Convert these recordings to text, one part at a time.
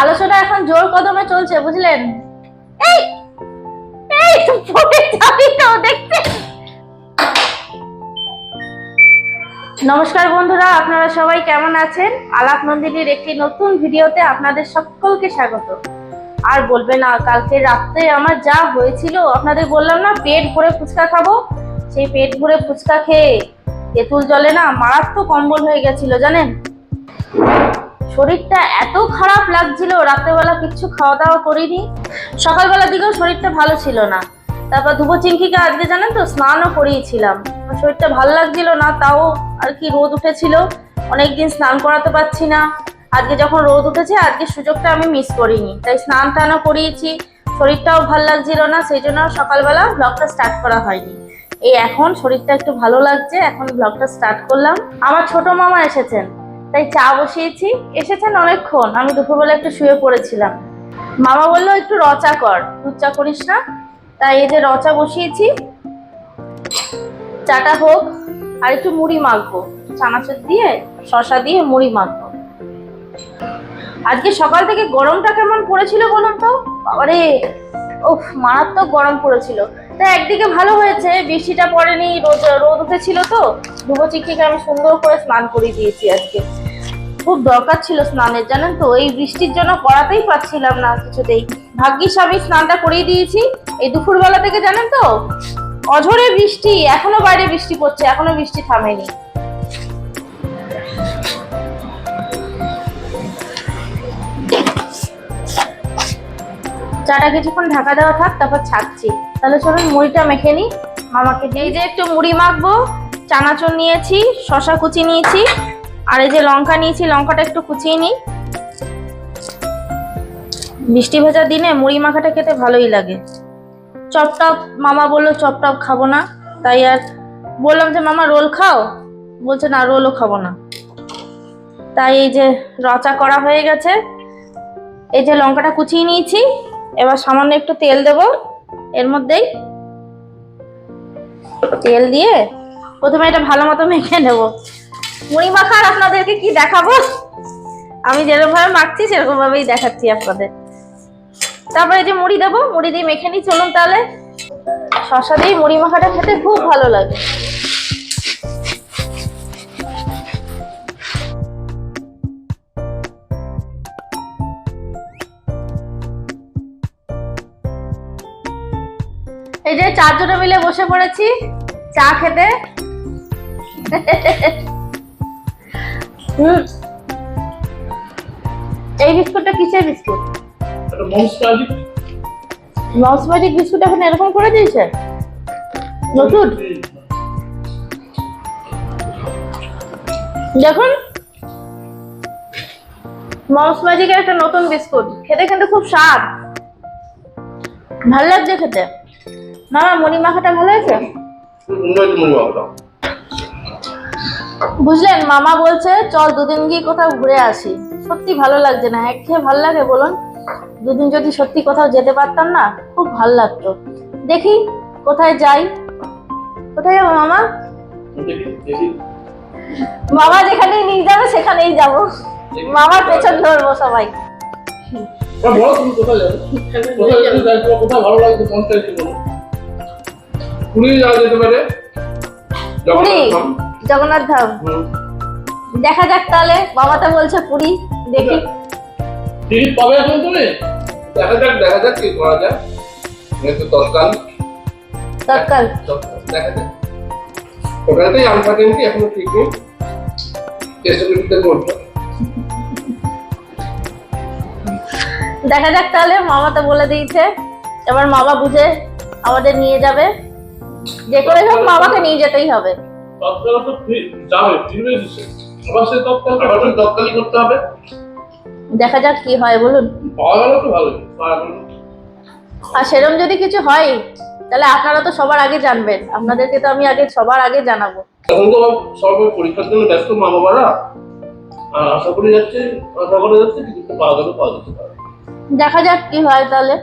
আলোচনা এখন জোর কদমে চলছে, বুঝলেন? এই এই যাবি দেখতে। নমস্কার বন্ধুরা, আপনারা সবাই কেমন আছেন? আলাপ নন্দিনীর একটি নতুন ভিডিওতে আপনাদের সকলকে স্বাগত। আর বলবে না, কালকে রাত্রে আমার যা হয়েছিল, আপনাদের বললাম না, পেট ভরে ফুচকা খাব? সেই পেট ভরে ফুচকা খেয়ে তেঁতুল জলে না মারাত্মক কম্বল হয়ে গেছিল, জানেন? শরীরটা এত খারাপ লাগছিল, রাত্রেবেলা কিচ্ছু খাওয়া দাওয়া করিনি। সকালবেলার দিকেও শরীরটা ভালো ছিল না। তারপর ধুবো চিংকিকে আজকে জানেন তো, স্নানও করিয়েছিলাম। শরীরটা ভালো লাগছিল না, তাও আর কি রোদ উঠেছিল। অনেকদিন স্নান করাতে পারছি না। আজকে যখন রোদ উঠেছে, আজকে সুযোগটা আমি মিস করিনি। তাই স্নান টানও করিয়েছি, শরীরটাও ভালো লাগছিল না, সেই জন্য সকালবেলা ব্লগটা স্টার্ট করা হয়নি। এই এখন শরীরটা একটু ভালো লাগছে, এখন ব্লগটা স্টার্ট করলাম। আমার ছোট মামা এসেছেন। তাই চা বসিয়েছি। এসেছেন অনেকক্ষণ, আমি দুপুরবেলা একটু শুয়ে পড়েছিলাম। মামা বলল, একটু রচা কর, দুধ চা করিস না? তাই এই যে রচা বসিয়েছি, চাটা হোক, আর একটু মুড়ি মাখবো। চানাচুর দিয়ে শশা দিয়ে মুড়ি মাখবো। আজকে সকাল থেকে গরমটা কেমন পড়েছিল বলুন তো? বাবারে, উফ, মারাত্মক গরম পড়েছিল। তা একদিকে ভালো হয়েছে, বৃষ্টিটা পড়েনি, রোদ রোদ উঠেছিল তো। ধুবো আমি সুন্দর করে স্নান করিয়ে দিয়েছি আজকে। খুব দরকার ছিল স্নানের, জানেন তো? এই বৃষ্টির জন্য করাতেই পারছিলাম না কিছুতেই। ভাগ্যিস আমি স্নানটা করিয়ে দিয়েছি। এই দুপুরবেলা থেকে জানেন তো, অঝরে বৃষ্টি, এখনও বাইরে বৃষ্টি পড়ছে, এখনও বৃষ্টি থামেনি। চাটা কিছুক্ষণ ঢাকা দেওয়া থাক, তারপর ছাড়ছি। তাহলে চলুন, মুড়িটা মেখে নিই। মামাকে এই যে একটু মুড়ি মাখবো, চানাচুর নিয়েছি, শশা কুচি নিয়েছি। আর এই যে লঙ্কা নিয়েছি, লঙ্কাটা একটু কুচিয়ে নিই। বৃষ্টি ভেজা দিনে মুড়ি মাখাটা খেতে ভালোই লাগে। চপটপ মামা বলল চপটপ খাব না, তাই আর বললাম যে, মামা, রোল খাও? বলছে, না, রোলও খাব না। তাই এই যে রচা করা হয়ে গেছে। এই যে লঙ্কাটা কুচিয়ে নিয়েছি, এবার সামান্য একটু তেল দেব, এর মধ্যেই তেল দিয়ে প্রথমে এটা ভালো মতো মেখে নেব। মুড়ি মাখার আপনাদেরকে কি দেখাবো? আমি যেরকম ভাবে মাখছি সেরকম ভাবেই দেখাচ্ছি আপনাদের। তারপরে এই যে মুড়ি দেবো, মুড়ি দিয়ে মেখে নিই, চলুন তাহলে। শশা দিয়ে মুড়ি মাখাটা খেতে খুব ভালো লাগে। এই যে চারজনে মিলে বসে পড়েছি, চা খেতে। হুম। এই বিস্কুটটা কিসের বিস্কুট? মাউস ম্যাজিক বিস্কুট এখন এরকম করে দিয়েছে? নতুন? দেখুন। মাউস ম্যাজিকের একটা নতুন বিস্কুট। খেতে কিন্তু খুব স্বাদ। ভালো লাগছে খেতে। মামা মুড়ি মাখাটা ভালো হয়েছে? বুঝলেন মামা বলছে চল দুদিন গিয়ে কোথাও ঘুরে আসি। সত্যি ভালো লাগছে না একঘেয়ে ভালো লাগে বলুন। দুদিন যদি সত্যি কোথাও যেতে পারতাম না খুব ভালো লাগতো। দেখি কোথায় যাই। কোথায় যাব মামা? মামা যেখানেই নিয়ে যাবে সেখানেই যাব। মামার পেছন ধরবো সবাই। পুরী যাওয়া যেতে পারে? পুরী? জগন্নাথ ধাম। দেখা যাক তাহলে বাবা তো বলছে পুরী দেখি। টিকিট পাবে এখন তুমি? দেখা যাক দেখা যাক কি করা যায়। যেহেতু তৎকাল। তৎকাল। তৎকাল, দেখা যাক। ওটাতেই আনসার্টেনটি এখনও ঠিক নেই। চেষ্টা করতে করতে দেখা যাক তাহলে মামা তো বলে দিয়েছে। এবার মামা বুঝে আমাদের নিয়ে যাবে। যে করে হোক মামাকে নিয়ে যেতেই হবে। তৎকাল তো যাবে ফিরবে আবার সেই তৎকাল আবার সেই করতে হবে? দেখা যাক কি হয় বলুন। পাওয়া গেল তো গেল। আর সেরকম যদি কিছু হয় তাহলে আপনারা তো সবার আগে জানবেন। আপনাদেরকে তো আমি আগে সবার আগে জানাব। এখন তো সবাই পরীক্ষার জন্য ব্যস্ত মা বাবারা। আর আশা করে যাচ্ছে আশা করে যাচ্ছে পাওয়া গেলে পাওয়া যেতে পারে। দেখা যাক কি হয় তাহলে।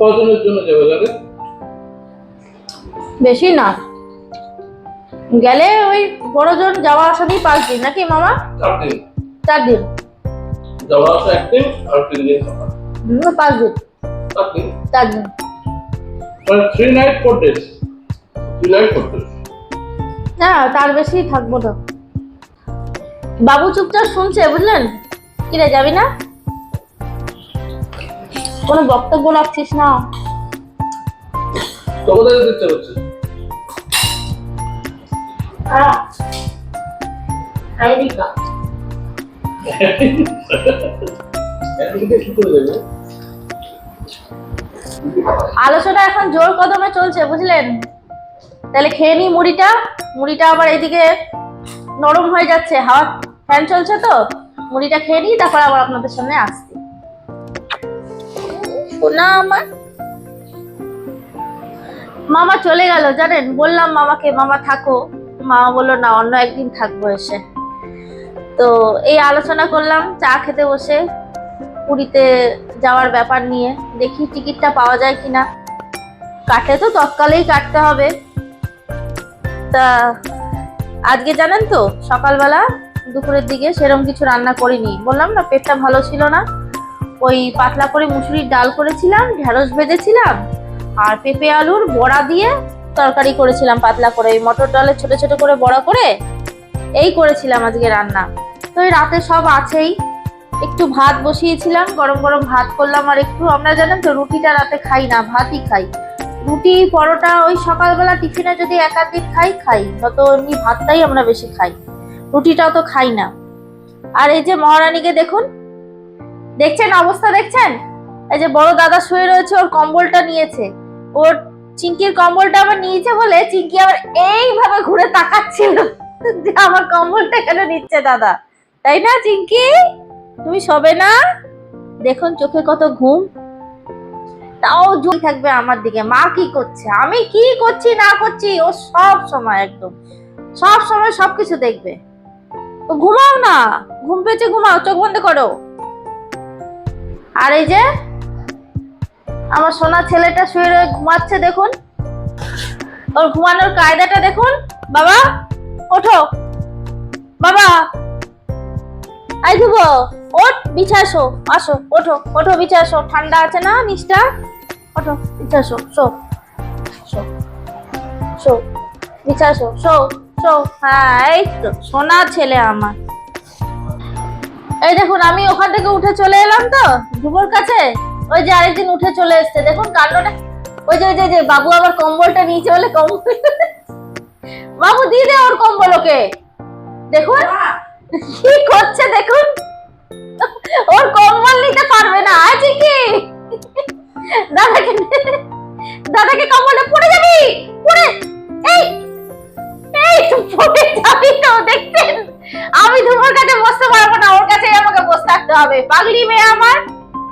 কজনের জন্য যাবে যাবে বেশি না। গেলে ওই বড়জন যাওয়া আসা দিয়ে পাঁচ দিন নাকি মামা? চার দিন। চার দিন। যাওয়া আসা একদিন আর তিন দিন পাঁচ দিন। চার দিন। চার দিন। মানে three night four days three night four days না তার বেশি থাকব না। বাবু চুপচাপ শুনছে বুঝলেন? কিরে যাবি না? কোনো বক্তব্য রাখছিস না? তো কোথায় যেতে ইচ্ছে করছে একদিকে কি করে দেবে আলোচনা এখন জোর কদমে চলছে, বুঝলেন? তাহলে খেয়ে নি মুড়িটা। মুড়িটা আবার এদিকে নরম হয়ে যাচ্ছে, হাওয়া ফ্যান চলছে তো। মুড়িটা খেয়ে নিই তারপর আবার আপনাদের সামনে আসছি। শোনা আমার মামা চলে গেল, জানেন? বললাম মামাকে, মামা থাকো। মামা বলল, না, অন্য একদিন থাকব এসে। তো এই আলোচনা করলাম, চা খেতে বসে পুরীতে যাওয়ার ব্যাপার নিয়ে, দেখি টিকিটটা পাওয়া যায় কিনা। কাটলে তো, তৎকালেই কাটতে হবে। তা আজকে জানেন তো, সকালবেলা দুপুরের দিকে সেরকম কিছু রান্না করিনি। বললাম, না, পেটটা ভালো ছিল না। ওই পাতলা করে মুসুরির ডাল করেছিলাম, ঢেঁড়স ভেজেছিলাম, আর পেঁপে আলুর বড়া দিয়ে তরকারি করেছিলাম পাতলা করে, ওই মটর ডালের ছোট ছোট করে বড়া করে, এই করেছিলাম আজকে রান্না। তো এই রাতে সব আছেই। একটু ভাত বসিয়েছিলাম, গরম গরম ভাত করলাম আর একটু, আমরা জানেন তো রুটিটা রাতে খাই না, ভাতই খাই। রুটি, পরোটা, ওই সকালবেলা টিফিনে যদি এক আধ খাই খাই। নত এমনি ভাতটাই আমরা বেশি খাই। রুটিটাও তো খাই না। আর এই যে মহারানীকে দেখুন, দেখছেন অবস্থা দেখছেন? এই যে বড় দাদা শুয়ে রয়েছে, ওর কম্বলটা নিয়েছে। ওর চিঙ্কির কম্বলটা আবার নিয়েছে বলে চিঙ্কি আবার এইভাবে ঘুরে তাকাচ্ছিল যে আমার কম্বলটা কেন নিচ্ছে দাদা। তাই না, চিঙ্কি? তুমি শোবে না? দেখুন চোখে কত ঘুম। তাও জুই থাকবে আমার দিকে। মা কি করছে? আমি কি করছি, না করছি, ও সব সময় একদম। সব সময় সবকিছু দেখবে। ও ঘুমাও না। ঘুম পেয়েছে, ঘুমাও, চোখ বন্ধ করো। আর এই যে আমার সোনা ছেলেটা শুয়ে ঘুমাচ্ছে, দেখুন। ওর ঘুমানোর কায়দাটা দেখুন। বাবা, ওঠো। বাবা, আই ধুব। ওঠ বিছা আসো, ওঠো ওঠো বিছা আসো ঠান্ডা আছে না, নিচটা? ওঠো বিছা আসো শো। শো শো বিছা আসো শো শো। হ্যাঁ এই তো, সোনা ছেলে আমার। এই দেখুন, আমি ওখান থেকে উঠে চলে এলাম তো ধুবোর কাছে? ওই যে আরেকদিন উঠে চলে এসছে দেখুন কান্ডটা ওই যে ওই যে- বাবু আবার কম্বলটা নিয়েছে বলে কম্বল বাবু দিয়ে দে ওর কম্বল ওকে। দেখুন। কি করছে দেখুন। ওর কম্বল নিতে পারবে না আছে কি দাদাকে দাদাকে কম্বলে পড়ে যাবি পড়ে। এই এই পড়ে যাবি তো দেখছেন? আমি তোমার কাছে বসতে পারব না ওর কাছে আমাকে বসে থাকতে হবে। পাগলি মেয়ে আমার।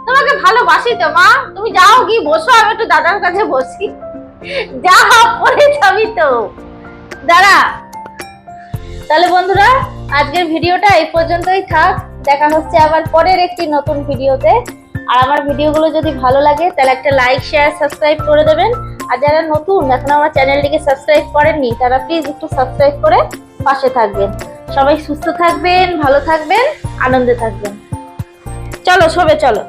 তোমাকে ভালোবাসি তো, মা। তুমি যাও গিয়ে বসো, আমি একটু দাদার কাছে বসি। যা পরে যাবি তো। দাঁড়া। তাহলে বন্ধুরা, আজকের ভিডিওটা এই পর্যন্তই থাক। দেখা হচ্ছে আবার পরের একটি নতুন ভিডিওতে। আর আমার ভিডিওগুলো যদি ভালো লাগে, তাহলে একটা লাইক শেয়ার সাবস্ক্রাইব করে দেবেন। আর যারা নতুন, এখন আমার চ্যানেলটিকে সাবস্ক্রাইব করেননি, তারা প্লিজ একটু সাবস্ক্রাইব করে পাশে থাকবেন। সবাই সুস্থ থাকবেন, ভালো থাকবেন, আনন্দে থাকবেন। চলো সবে চলো।